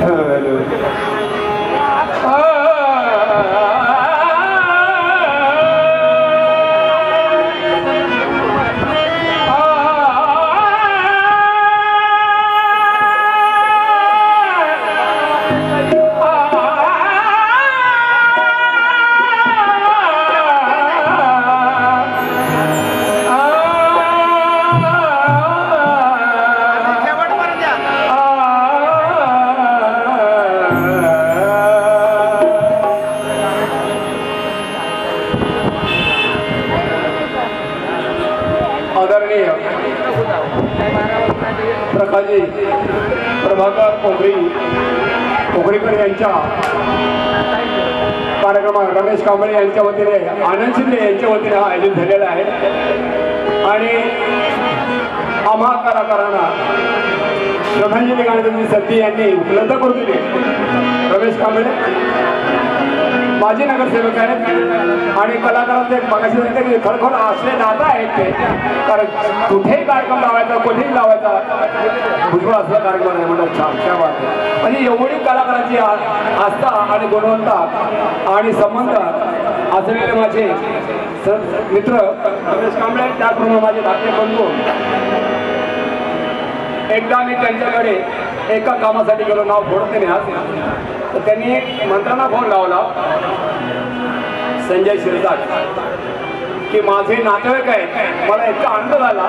Euh, le... Prakaji Prabhakar कोगरी कोगरीकर यांच्या कार्यक्रमात रमेश कांबळे यांच्या वतीने आनंद शिंदे यांच्या वतीने हा आयोजित झालेला आहे. आणि आम्हा कलाकारांना श्रद्धांजली गाण्याची संधी यांनी उपलब्ध करून दिली. रमेश कांबळे. माजी नगरसेवक आहेत. आणि कलाकारांचे मगाशी सांगितलं असले नातं आहेत ते. कारण कुठेही कार्यक्रम लावायचा कुठेही लावायचा भुजबळ असला कार्यक्रम आहे म्हणतात. छान छान बात म्हणजे एवढी कलाकारांची आस्था आणि गुणवत्ता आणि संबंध असलेले माझे स- मित्र रमेश कांबळे त्याचप्रमाणे माझे धाकटे बंधू. एकदा मी त्यांच्याकडे एका कामासाठी गेलो. नाव फोडते नाही आज तर त्यांनी एक मंत्र्यांना फोन लावला. संजय शिरसाट. की माझे नातेवाईक आहेत मला इतका आनंद झाला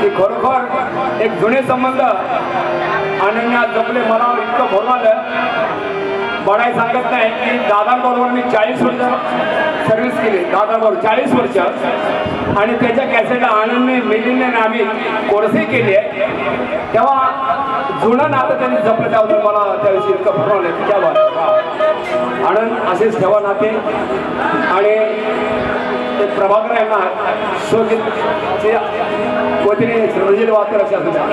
की खरोखर एक जुने संबंध अनन्यात जपले मला इतकं भरून आलं बडाई सांगत नाही की दादांबरोबर मी चाळीस वर्ष सर्व्हिस केली. दादांबरोबर चाळीस वर्ष. आणि त्याच्या कॅसेट आनंदने मिलीने आम्ही कोर्सही केली आहे. तेव्हा जुनं नातं त्यांनी जपलं त्याबद्दल मला त्याविषयी इतकं भरून आलं त्या बात आनंद असेच ठेवा नाते. आणि ते प्रभाकर यांना शोधितच्या वतीने श्रद्धांजली वाहतो लक्षात द्या.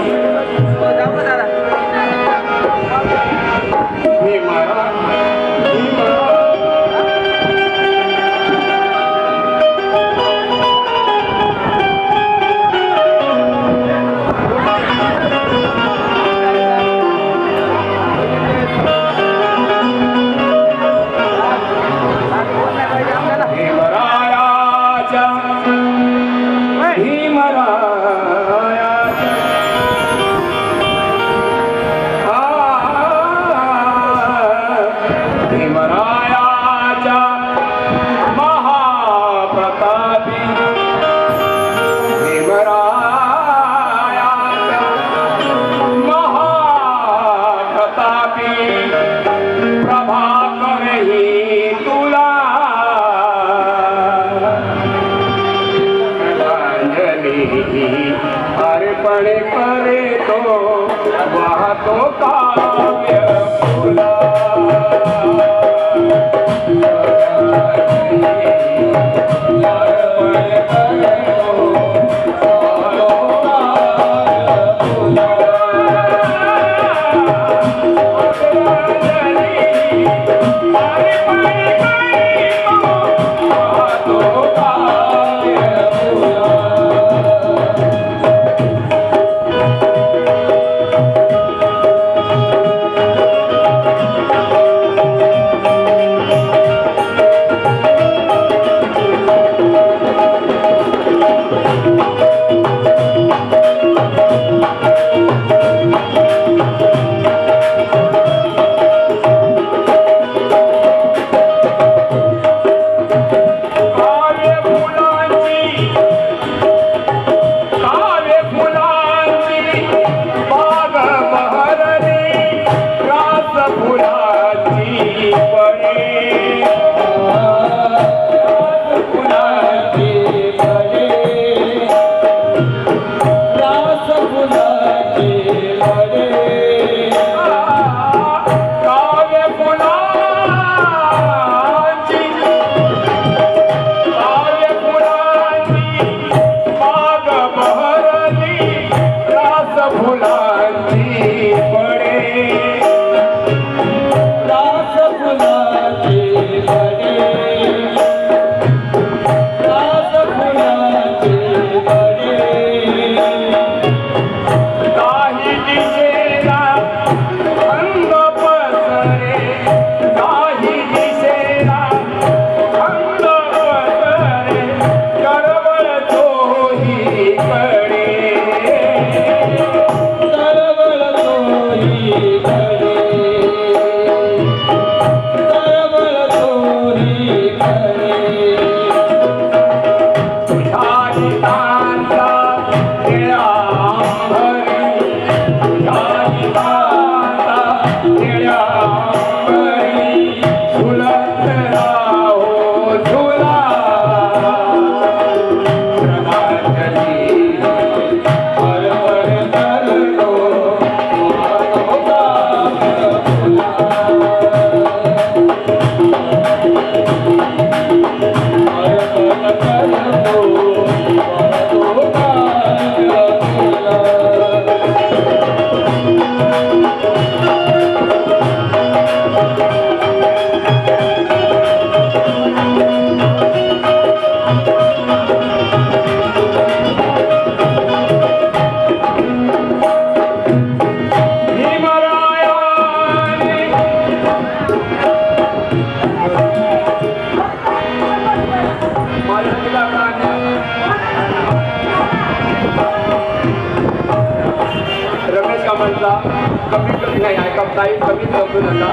कमीत कमी नाही ऐका कमीच समजू नका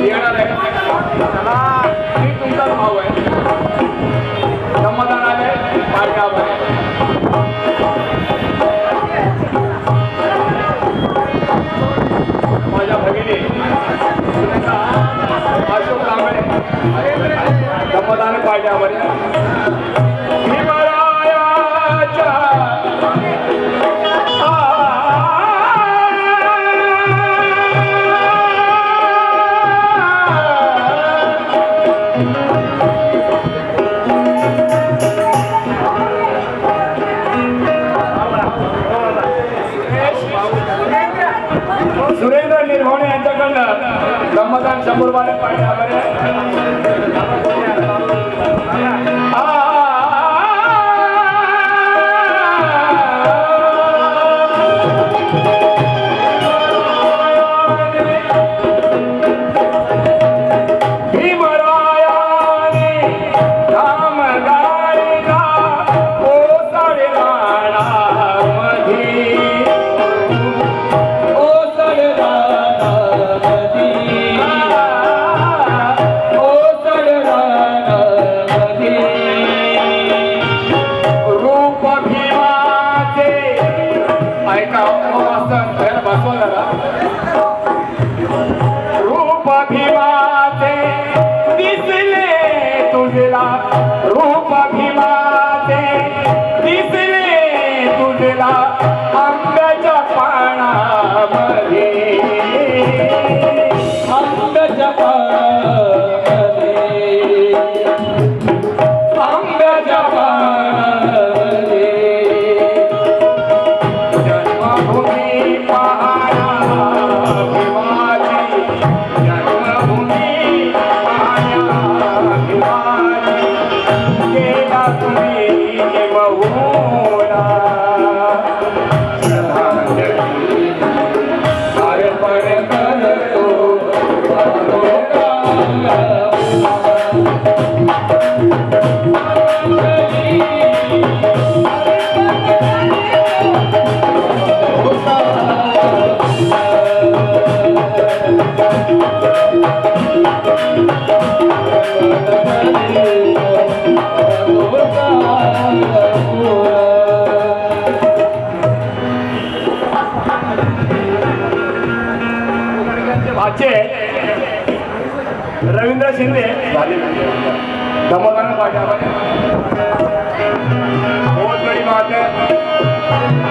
येणार आहे त्याला मी आहे समाधान आहे आहे माझ्या भगिनी अशोक रामळे समाधान पाठगाव आहे ठाकूर वाले पाहिजे रवींद्र शिंदे. झाले दमदान पाहिजे माते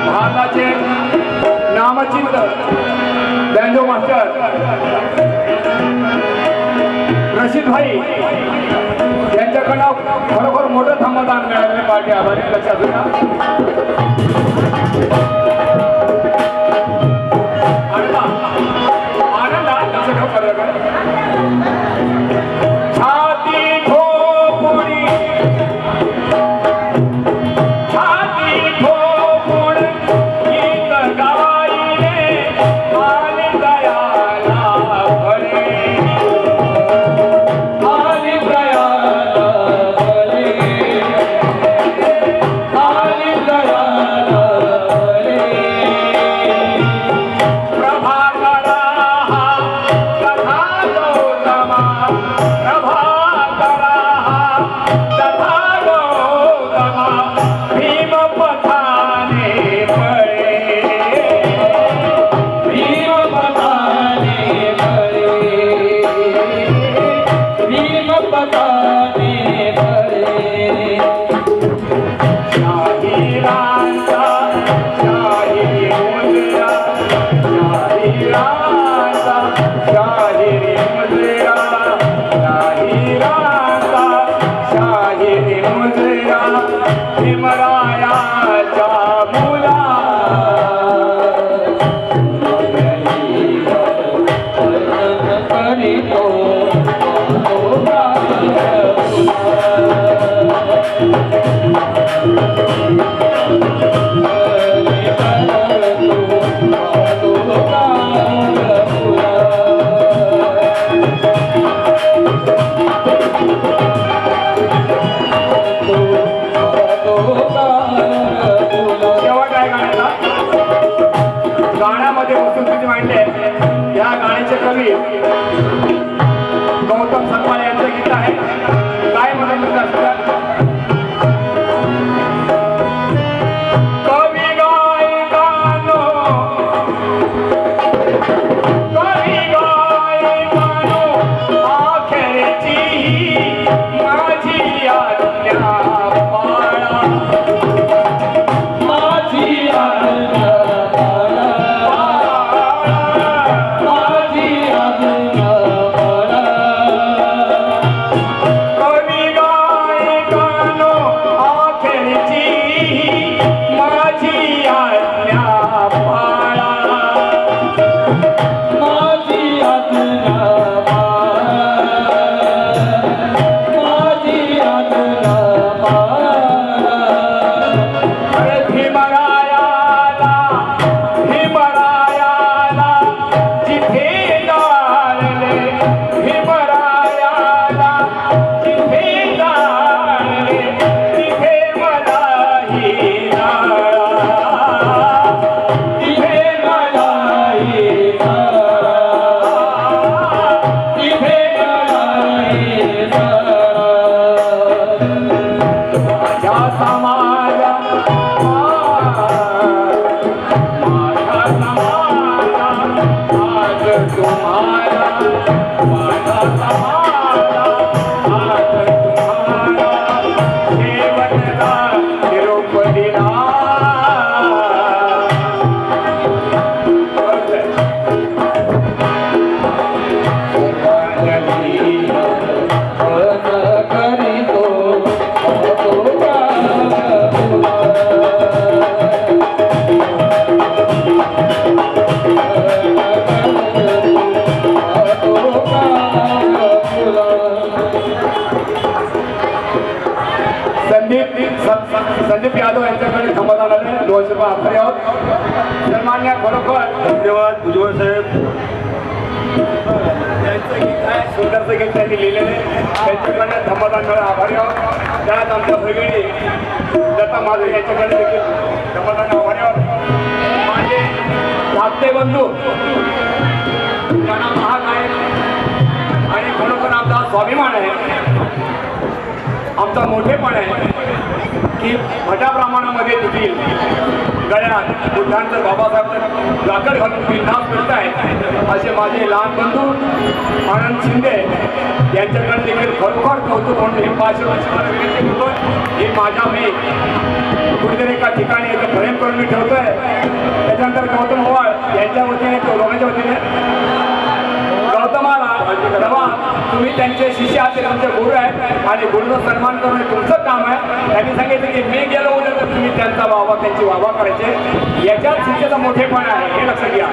भारताचे नामचिंत बँजो मास्टर रशीद भाई यांच्याकडनं खरोखर मोठं समाधान मिळालेलं पाहिजे आभारी लक्षात Ram. संदीप यादव यांच्याकडे क्षमता आले दोनशे रुपये आभारी आहोत. सन्मान्य खरोखर. धन्यवाद भुजबळ साहेब. त्यांचं गीत आहे सुंदरचं गीत त्यांनी लिहिलेलं आहे. त्यांच्याकडे धम्मदान आभारी आहोत. त्यात आमच्या भगिनी दत्ता माझे यांच्याकडे देखील धम्मदान आभारी आहोत. माझे धाकटे बंधू त्यांना महाग आहे आणि खरोखर आमचा स्वाभिमान आहे. आमचा मोठेपण आहे की मोठ्या प्रमाणामध्ये देखील गळ्यात बुद्धांचं बाबासाहेब लाकड घालून बिंदास फिरत आहे असे माझे लहान बंधू आनंद शिंदे यांच्याकडे देखील खरोखर कौतुक म्हणून हे पाचशे वर्षाला विनंती करतो हे माझ्या मी कुठेतरी एका ठिकाणी याचं प्रेम करून मी ठेवतोय. त्याच्यानंतर गौतम ओवाळ यांच्या वतीने तो दोघांच्या वतीने तुम्ही त्यांचे शिष्य आहात तुमचे गुरु आहेत. आणि गुरुचा सन्मान करणं तुमचं काम आहे. त्यांनी सांगितलं की मी गेलो उद्या तर तुम्ही त्यांचा वावा त्यांची वावा करायचे याच्यात शिष्याचा मोठेपण आहे. हे लक्षात घ्या.